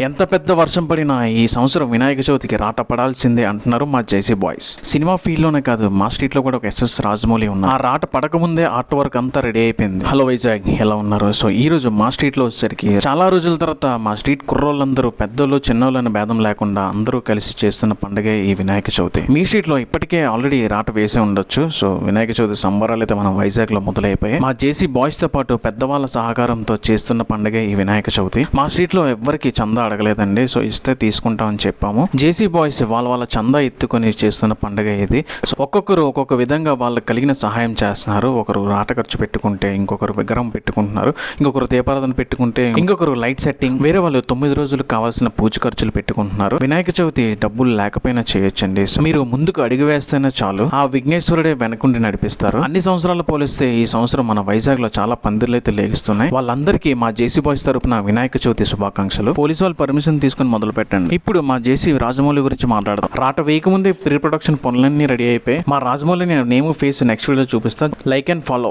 ఎంత పెద్ద వర్షం పడినా ఈ సంవత్సరం వినాయక చవితికి రాట పడాల్సిందే అంటున్నారు మా జేసీ బాయ్స్. సినిమా ఫీల్డ్లోనే కాదు మా స్ట్రీట్లో కూడా ఒక ఎస్ఎస్ రాజమౌళి ఉన్నారు. ఆ రాట పడకముందే ఆర్ట్ వర్క్ అంతా రెడీ అయిపోయింది. హలో వైజాగ్ ఎలా ఉన్నారు? సో ఈ రోజు మా స్ట్రీట్లో వచ్చేసరికి చాలా రోజుల తర్వాత మా స్ట్రీట్ కుర్రోళ్ళందరూ పెద్దోళ్ళు చిన్నోళ్ళని భేదం లేకుండా అందరూ కలిసి చేస్తున్న పండుగే ఈ వినాయక చవితి. మీ స్ట్రీట్లో ఇప్పటికే ఆల్రెడీ రాట వేసే ఉండొచ్చు. సో వినాయక చవితి సంబరాలు అయితే మనం వైజాగ్లో మొదలైపోయాయి. మా జేసీ బాయ్స్తో పాటు పెద్దవాళ్ళ సహకారంతో చేస్తున్న పండుగే ఈ వినాయక చవితి. మా స్ట్రీట్లో ఎవ్వరికి చందా అడగలేదండి. సో ఇస్తే తీసుకుంటామని చెప్పాము. జేసీ బాయ్స్ వాళ్ళ వాళ్ళ చందా ఎత్తుకొని చేస్తున్న పండుగ ఇది. సో ఒక్కొక్కరు ఒక్కొక్క విధంగా వాళ్ళకి కలిగిన సహాయం చేస్తున్నారు. ఒకరు ఆట ఖర్చు పెట్టుకుంటే ఇంకొకరు విగ్రహం పెట్టుకుంటున్నారు. ఇంకొకరు దీపారాధన పెట్టుకుంటే ఇంకొకరు లైట్ సెట్టింగ్. వేరే వాళ్ళు తొమ్మిది రోజులు కావాల్సిన పూజ ఖర్చులు పెట్టుకుంటున్నారు. వినాయక చవితి డబ్బులు లేకపోయినా చేయొచ్చండి. సో మీరు ముందుకు అడిగి వేస్తేనే చాలు. ఆ విఘ్నేశ్వరుడే వెనకుండి నడిపిస్తారు. అన్ని సంవత్సరాలు పోలిస్తే ఈ సంవత్సరం మన వైజాగ్లో చాలా పందిర్లు అయితే లేగిస్తున్నాయి. వాళ్ళందరికీ మా జేసీ బాయ్స్ తరపున వినాయక చవితి శుభాకాంక్షలు. పోలీసు వాళ్ళు పర్మిషన్ తీసుకుని మొదలు పెట్టండి. ఇప్పుడు మా జేసీ రాజమౌళి గురించి మాట్లాడదాం. రాట వేయకముందే ప్రీ ప్రొడక్షన్ పనులన్నీ రెడీ అయిపోయి మా రాజమౌళిని నేమ్ ఫేస్ నెక్స్ట్ వీడియో చూపిస్తా. Like and follow